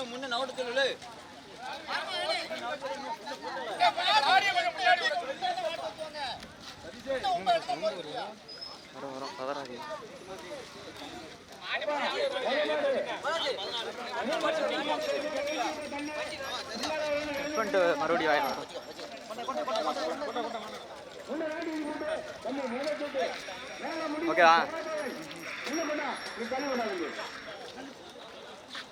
இன்னும் முன்ன நவட்டு சொல்லு வரும் வரும் பதறாது மறுபடியும் வாங்கிட்டு ஓகேவா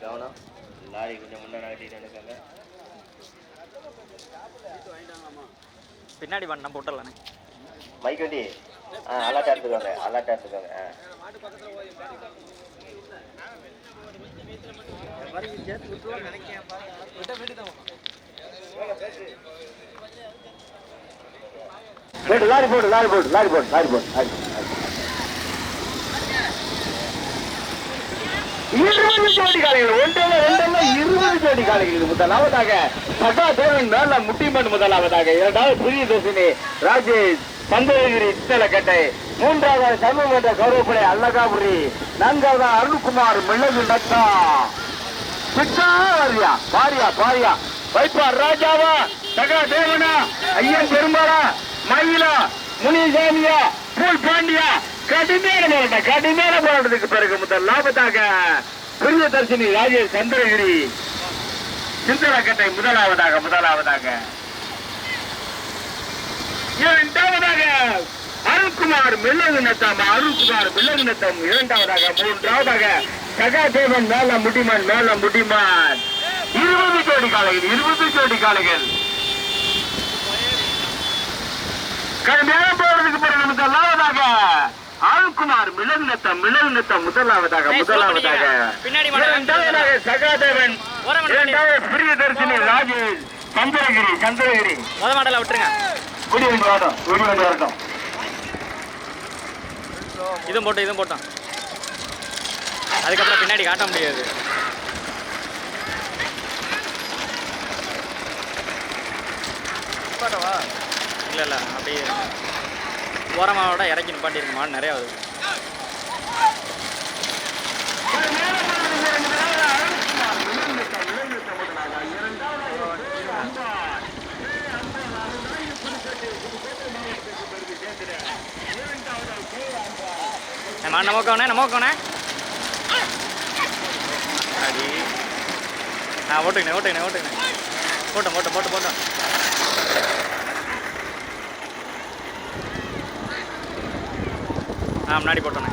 கவனம். லாரி கொஞ்சம் முன்னாடி நகட்டிட்டு நினைக்காங்க பின்னாடி பண்ண போட்டுடலானே மைக் வண்டி? ஆ அலாட்டா எடுத்துக்கோங்க அலாட்டா எடுத்துக்கோங்க ஆ. லாரி போடு லாரி போடு லாரி போடு லாரி போடு லாரி போடு, லாரி போடு. இருபது ஜோடி காளைகள். ஒன்றல்ல ரெண்டல்ல இருபது ஜோடி காளைகள் முதலாவதாக சகா தேவன் மேல முட்டிமன் முதலாவதாக. இரண்டாவது புதிய ராஜேஷ் சந்தேகிரி சித்தலக்கட்டை. மூன்றாவது சர்வமன்ற கௌரவப்படை அல்லகாபுரி நான்காவது அருண்குமார் மிளகு நத்தா சித்தா வாரியா பாரியா பாரியா. வைப்பார் ராஜாவா சகா தேவனா ஐயன் பெருமாளா மயிலா முனிசாமியா பூல் பாண்டியா. கடுமையான போராட்டம் கடுமையான போராட்டத்துக்கு பிறகு முதல் லாபத்தாக பெரிய தர்ஷினி ராஜேஷ் சந்திரகிரி சிந்தனக்கட்டை முதலாவதாக முதலாவதாக. இரண்டாவதாக அருண்குமார் மில்லகுநத்தம் அருண்குமார் மில்லகுநத்தம் இரண்டாவதாக மூன்றாவதாக சகாதேவன் மேல முடிமான் மேல முடிமான். இருபது ஜோடி காலைகள் இருபது ஜோடி காலைகள் கடுமையான போராட்டத்துக்கு பிறகு முதலாவதாக அருண்குமார் மிளகுநத்தம் மிளகுநத்தம் முதலாவதாக ஏய், முதலாவதாக. மட்டும் இரண்டாவதாக சகாதேவன் இரண்டாவது பிரியதர்சினி ராஜேஷ் சந்திரகிரி சந்திரகிரி முத மாடலை விட்டுருங்க. குடி வண்டி வரட்டும் குடி வண்டி வரட்டும் இதுவும் போட்டோம் இதுவும் போட்டோம். அதுக்கப்புறம் பின்னாடி காட்ட முடியாது. இல்லை இல்லை அப்படியே ஓரமாவோட இறக்கி நிப்பாட்டிருக்க மாடு நிறையா வருது. ஏ, மாடு நம்ம உட்காவனே நம்ம அடி. ஆ ஓட்டுங்கண்ணே ஓட்டுங்கண்ணே ஓட்டுக்கினே போட்டோம் போட்டோம் போட்டு போட்டோம். ஆ முன்னாடி போட்டோண்ணே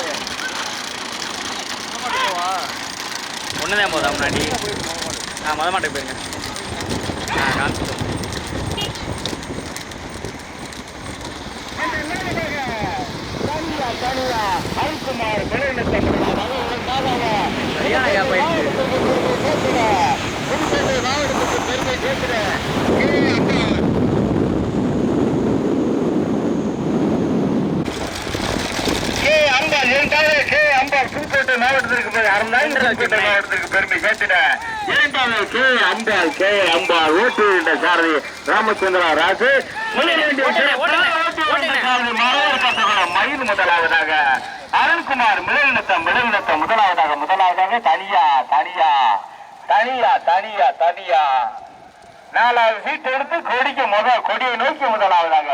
சரியா போதா முன்னாடி? ஆ மொத மாட்டுக்கு போயிருங்க. ஆ காமிச்சு தனியா தனியா அருண்குமார் விளைநிலத்தை சரியான gap ஆயிடுச்சு. புதுக்கோட்டை கே புதுக்கோட்டை மாவட்டத்திற்கு பெருமை அறந்தாங்க புதுக்கோட்டை மாவட்டத்திற்கு பெருமை சேர்த்திட இரண்டாவது கே அம்பாள் கே அம்பாள் ஓட்டு என்ற சாரதி ராமச்சந்திரா ராஜு. முதலிரண்டு ஓட்டுங்க, ஓட்டுங்க, ஓட்டு என்ற ஓட்டுங்க. சாரதி மரவர் பசகுளம் மயில் முதலாவதாக அருண்குமார் மிளகினத்தம் மிளகினத்தம் முதலாவதாக முதலாவதாக தனியா தனியா தனியா தனியா தனியா. நாலாவது சீட் எடுத்து கொடிக்கு முத கொடியை நோக்கி முதலாவதாக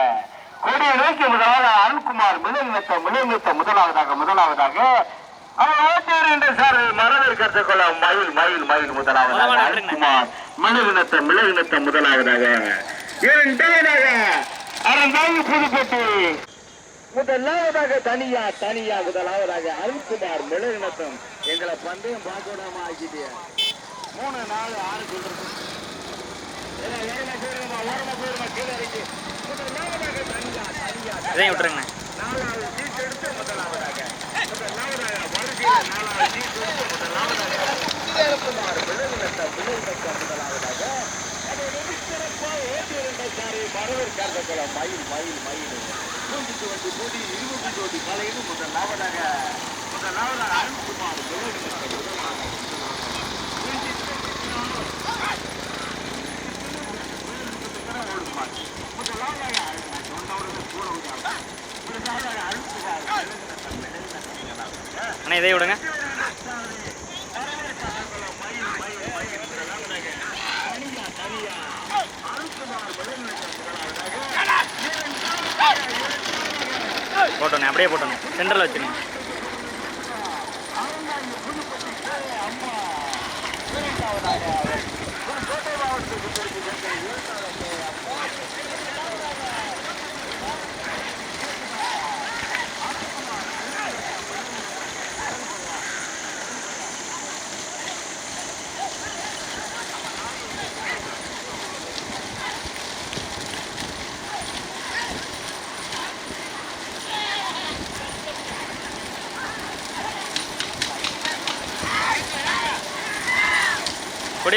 கொடியை நோக்கி முதலாவதாக அருண்குமார் மிளகினத்தம் மிளகினத்தம் முதலாவதாக முதலாவதாக முதலாவதாக முதலாவதாக தனியா தனியா முதலாவதாக அருண்குமார் மிளகினத்தம். எங்களை பந்தயம் பார்க்க விடாம ஆக்கிட்டிய மூணு நாலு ஆறு இதையும் விட்டுருங்க நாலாவது சீட் எடுத்து முதலாவதாக. முதலாவதாக மயில் மயில் மயில் பூண்டிக்கு வந்து பூடி இருபது ஜோடி மலையின்னு முதலாவதாக முதலாவதாக அண்ணா இதையும் விடுங்க. போட்டோண்ணே அப்படியே போட்டோண்ணே. சென்டரில் வச்சுருங்க.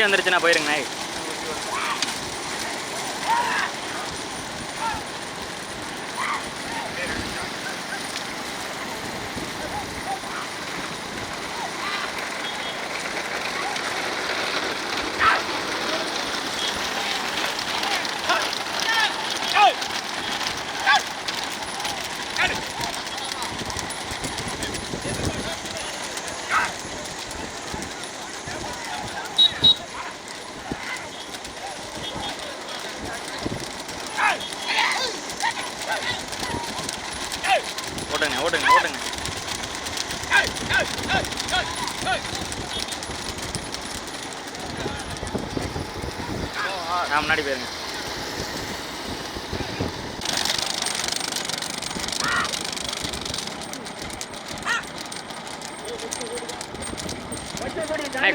கொடி வந்துருச்சுண்ணா போயிருங்கண்ணே நான் முன்னாடி போயிருங்க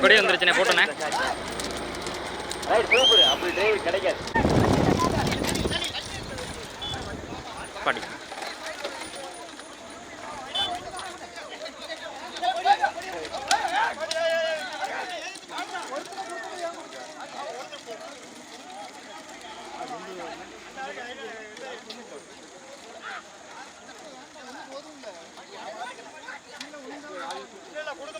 கொடி வந்துருச்சுண்ணே போட்டோண்ணே. அப்படி கிடைக்காது. பாடி கொடுக்க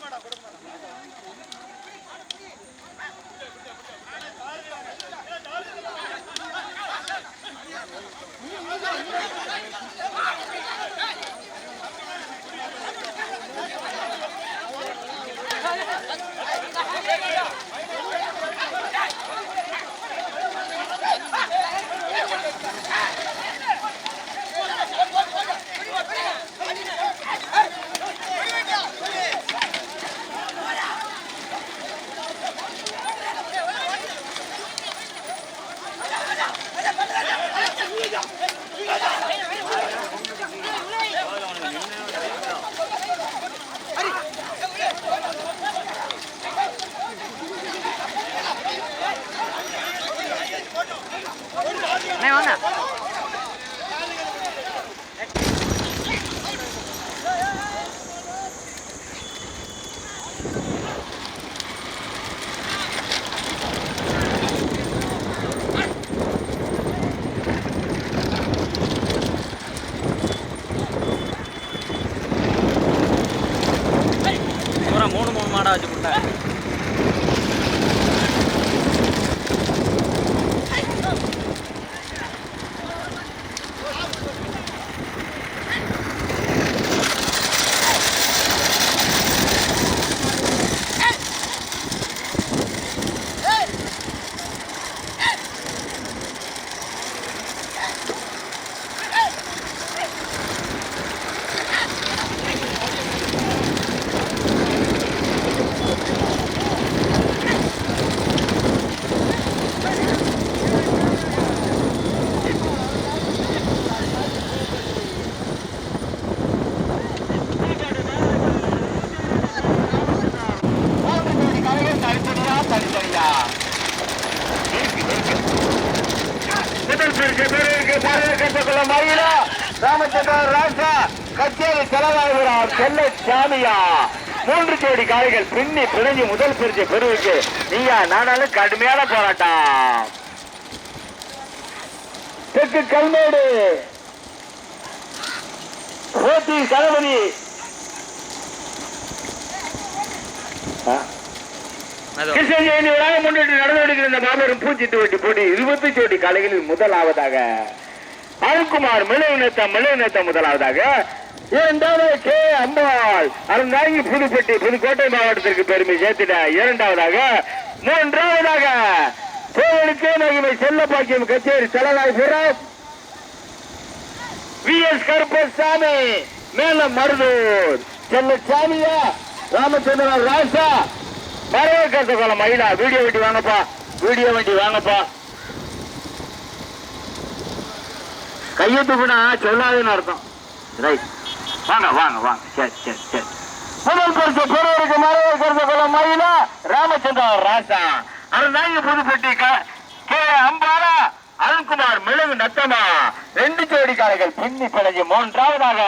சாமியா மூன்று ஜோடி காளைகள் பின்னி பிணைஞ்சு முதல் பரிசு பெறுவதற்கு நீயா நானாலும் கடுமையான போராட்டம். தெற்கு கல்மேடு. போட்டி கணபதி அது. கிருஷ்ண ஜெயந்தி விழாவை முன்னிட்டு நடந்து வருகிற இந்த மாபெரும் பூச்சிட்டு வண்டி போட்டி இருபத்தி ஜோடி காலைகளில் முதலாவதாக. அருண்குமார் மிளவினத்த மிளவினத்த முதலாவதாக. இரண்டாவது கே அம்பாள் அருந்தாங்கி புதுப்பட்டி புதுக்கோட்டை மாவட்டத்திற்கு பெருமை சேர்த்திட இரண்டாவதாக மூன்றாவதாக கோவிலுக்கு மகிமை செல்ல பாக்கியம் கச்சேரி செலவாய்புரம் வி. எஸ். கருப்பசாமி மேல மருதூர். செல்லசாமியா ராமச்சந்திரன் ராசா. மரவக்கத்த கோலம் மயிலா வீடியோ வண்டி வாங்கப்பா வீடியோ வண்டி வாங்கப்பா. கையெழுத்துக்குனா சொல்லாதுன்னு அர்த்தம். ரைட். வாங்க வாங்க வாங்க. சரி சரி சரி. முதல் பரிசு பெறுவருக்கு மரவக்கத்த கோலம் மயிலா ராமச்சந்திரன் ராசா. அருந்தாங்க புதுப்பட்டி க- கே. அம்பாரா அருண்குமார் மிளகு நத்தமா. ரெண்டு ஜோடி காளைகள் பின்னி பிணைஞ்சு மூன்றாவதாக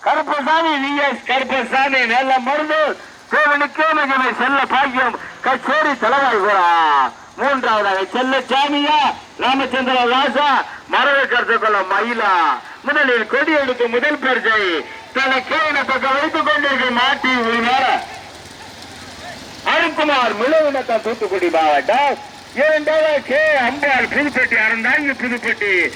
கருப்பசாமி விஎஸ் கருப்பசாமி நல்ல மருந்து கோவிலுக்கே மகிமை செல்ல பாக்கியம் கச்சேரி தலைவாய் கூறா. மூன்றாவதாக செல்ல சாமியா ராமச்சந்திர ராசா. மரவ கருத்துக்கொள்ள மயிலா முதலில் கொடி எடுத்து முதல் பரிசை தன்னை கேவன பக்கம் வைத்துக் கொண்டிருக்கும் மாட்டி உரிமையாள அருண்குமார் முழுவனத்தம் தூத்துக்குடி மாவட்டம். இரண்டாவது கே. அம்பாள் புதுப்பட்டி அறந்தாங்க புதுப்பட்டி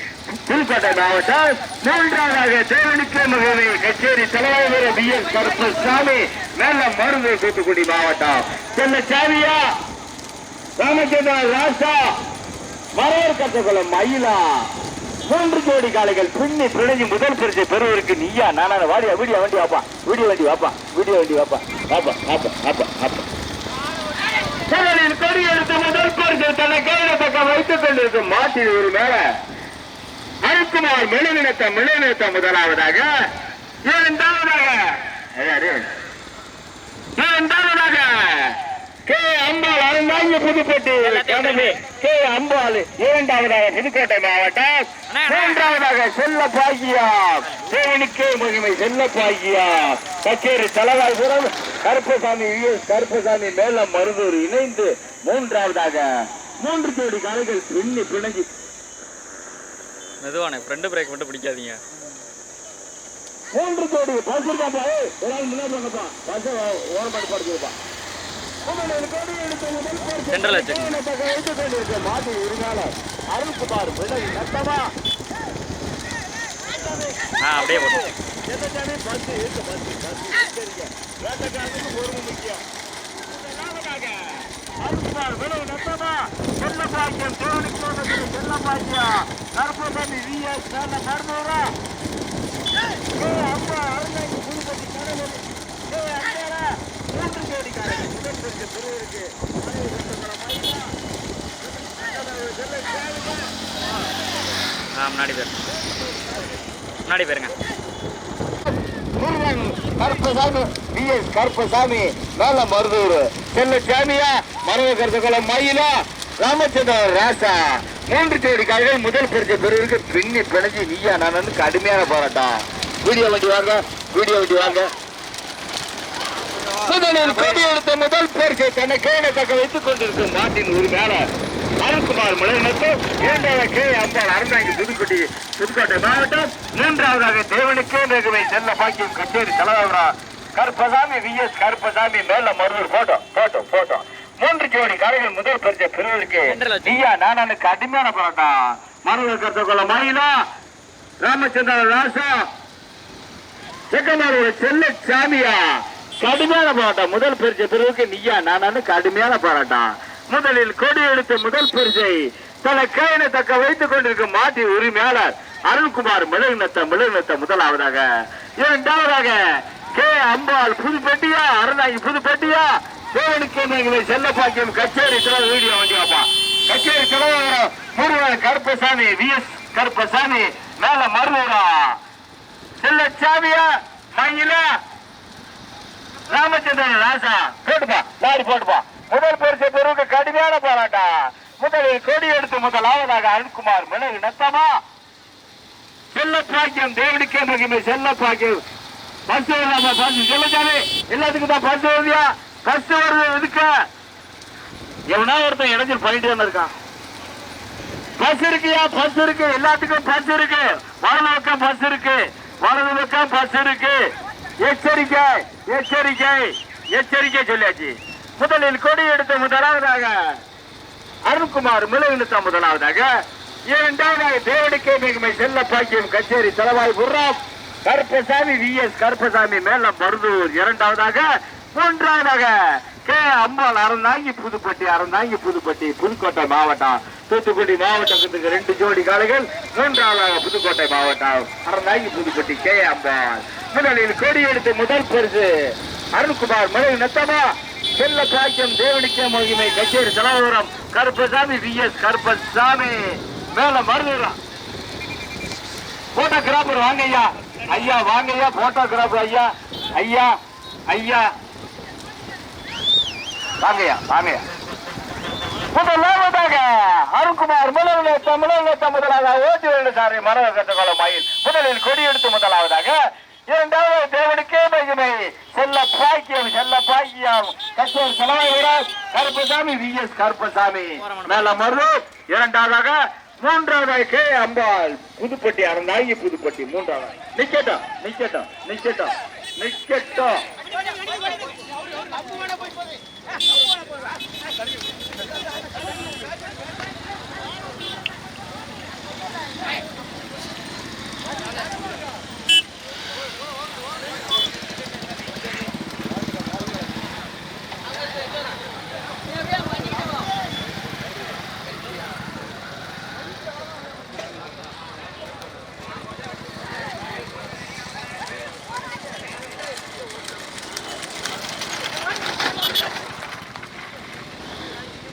புதுக்கோட்டை மாவட்டம். மூன்றாவதாக தேவனுக்கே மகவே கச்சேரி தலைவர் பி. எஸ். கருப்பசாமி. நல்ல மருந்து தூத்துக்குடி மாவட்டம். சென்னை சாமியா? ராமச்சந்திரன் ராசா. வரவேற்கத்துக்குள்ள மயிலா. மூன்று ஜோடி காலைகள் பின்னி பிணைஞ்சு முதல் பரிசை பெறுவதற்கு நீயா நானா வாடியா வீடியோ வண்டி வாப்பா. வீடியோ வண்டி வாப்பா. வீடியோ வண்டி வாப்பா. வாப்பா வாப்பா வாப்பா வாப்பா. முதலில் கொடி எடுத்து முதல் பரிசு தன்னை கையில பக்கம் வைத்துக் கொண்டிருக்கும் மாட்டின் ஒரு மேல. அருக்குமார் மெழுநினத்த மெழுநினத்த முதலாவதாக. இரண்டாவதாக. இரண்டாவதாக. கே அம்பாள் அருந்தாங்க புதுப்பட்டி. கடமை கே அம்பாள் இரண்டாவதாக புதுக்கோட்டை மாவட்டம். மூன்றாவதாக செல்ல பாக்கியா தேவனுக்கே மகிமை செல்ல பாக்கியா கச்சேரி தலைவாய்புரம் கருப்பசாமி கருப்பசாமி மேலம் மருதூர் இணைந்து மூன்றாவதாக மூன்று ஜோடி காலைகள் பின்னி பிணைஞ்சு. மெதுவானே ஃப்ரண்ட் பிரேக் மட்டும் பிடிக்காதீங்க. மூன்று இருக்காப்பா ஏய், ஒரு ஆள் முன்னாடி பஸ் ஓரமாட்டு படுத்துப்பா சென்ட்ரல் அச்சு மாட்டு உரிமையாளர் அருண்குமார் விலை நட்டமா ஆ அப்படியே போதும் எத்தனை பஸ் இருக்கு பஸ் பஸ் சரிங்க வேட்டக்காரனுக்கு பொறுமை முக்கியம் முதலாவதாக அருண்குமார் நட்டமா செல்ல பாக்கியம் தேவனுக்கு செல்ல பாக்கியம் கருப்பசாமி விஎஸ் நல்ல கருணூரா அப்பா அருணாங்க புதுப்பட்டி ஏய் அண்ணாரா மூன்று ஜோடி காரங்க முதல் பெருக்கு பெருவருக்கு ஆ முன்னாடி பேர். முன்னாடி பேருங்க. முருகன் கருப்பசாமி விஎஸ் கருப்பசாமி நல்ல மருதூர். செல்ல சாமியா மரவ கருத்துக்குளம் மயிலா ராமச்சந்திரன் ராசா. மூன்று ஜோடி காய்கள் முதல் பெருக்க பெருவிற்கு பின்னி பிணைஞ்சு நீயா நான் கடுமையான போராட்டம். வீடியோ வண்டி வாங்க வீடியோ வண்டி வாங்க. முதலில் கொடி எடுத்த முதல் பேருக்கு தன்னை கையில தக்க வைத்துக் கொண்டிருக்கும் நாட்டின் உரிமையாளர் அருண்குமார் மலைநத்து இரண்டாவது கே. அம்பாள் அறந்தாங்கி புதுக்கோட்டை புதுக்கோட்டை மாவட்டம் மூன்றாவதாக தேவனுக்கே மிகுமை செல்ல பாக்கியம் கச்சேரி தலைவரா கருப்பசாமி வி. எஸ். கருப்பசாமி மேல மருதூர் போட்டோ போட்டோ போட்டோ. மூன்று ஜோடி காலைகள் முதல் பரிசை வச்சு. நீயா நானுக்கு அடிமையான போராட்டம். மருதூர் கருத்தக்கொள்ள மயிலா ராமச்சந்திரன் ராசா செக்கமாரோட செல்ல சாமியா கடுமையான போராட்டம். முதல் பரிசை பிறகு நீயா நானு கடுமையான போராட்டம். முதலில் கொடி எடுத்த முதல் பரிசை தன கையினை தக்க வைத்துக் கொண்டிருக்கும் மாட்டி உரிமையாளர் அருண்குமார் மிளகுநத்த மிளகுநத்த முதலாவதாக. இரண்டாவதாக கே. அம்பாள் புதுப்பட்டியா அருணாகி புதுப்பட்டியா தேவனுக்கு செல்ல பாக்கியம்? கச்சேரி தலைவர் வீடியோ வண்டியாப்பா கச்சேரி தலைவர் முருகன் கருப்பசாமி வி எஸ் கருப்பசாமி மேல மருவரா செல்ல சாமியா மயிலா ராமச்சந்திரன் ராசா. போட்டுப்பா லாரி போட்டுப்பா. முதல் பரிசு பெருவுக்கு கடுமையான போராட்டம். முதலில் கொடி எடுத்து முதலாவதாக அருண்குமார் மிளகு நத்தமா? செல்ல பாக்கியம் தேவனுக்கே மகிமை செல்ல பாக்கியம். பஸ் இல்லாம பஸ் எல்லாத்துக்கும் தான் பஸ் வருதியா பஸ் வருது எதுக்கு? எவனா ஒருத்தன் இடைஞ்சல் பண்ணிட்டே இருக்கான். பஸ் இருக்குயா பஸ் இருக்கு? எல்லாத்துக்கும் பஸ் இருக்கு. வலது பக்கம் பஸ் இருக்கு. வலது பக்கம் பஸ் இருக்கு. எச்சரிக்கை. எச்சரிக்கை எச்சரிக்கை சொல்லியாச்சு. முதலில் கொடி எடுத்த முதலாவதாக அருண்குமார் மிளகுத்த முதலாவதாக இரண்டாவதாக தேவடிக்கை மிகுமை செல்ல பாக்கியம் கச்சேரி தலைவாய் புர்ராம் கருப்பசாமி வி. எஸ். கருப்பசாமி மேலம் மருதூர் இரண்டாவதாக மூன்றாவதாக கே. அம்பாள் அறந்தாங்கி புதுப்பட்டி அறந்தாங்கி புதுப்பட்டி புதுக்கோட்டை மாவட்டம். தூத்துக்குடி மாவட்டத்துக்கு ரெண்டு ஜோடி காலைகள் மூன்றாவதாக புதுக்கோட்டை மாவட்டம் அறந்தாங்கி புதுக்கோட்டை கே. அம்பாள். முதலில் கொடி எடுத்து முதல் பரிசு அருண்குமார் மலை நத்தமா செல்ல பாக்கியம் தேவனிக்க மகிமை கச்சேரி தலைவரம் கருப்பசாமி வி. எஸ். கருப்பசாமி. மேல மருதுறான் போட்டோகிராபர் வாங்க ஐயா ஐயா வாங்க ஐயா போட்டோகிராபர் ஐயா. ஐயா ஐயா. வாங்கய்யா வாங்கய்யா. முதலாவதாக அருண்குமார் முதலில் தமிழக முதலாக ஓட்டி வேண்டு சாரி மரக கட்டுக்கொள்ள மயில் முதலில் கொடி எடுத்து முதலாவதாக இரண்டாவது தேவனுக்கே மகிமை செல்ல பாக்கியம் செல்ல பாக்கியம். கஷ்டம் செலவாய் விட கருப்பசாமி வி. எஸ். கருப்பசாமி. மேல மருது இரண்டாவதாக மூன்றாவதாக கே. அம்பாள். புதுப்பட்டி அறந்தாங்கி புதுப்பட்டி மூன்றாவது. நிக்கட்டும் நிக்கட்டும் நிக்கட்டும் நிக்கட்டும்.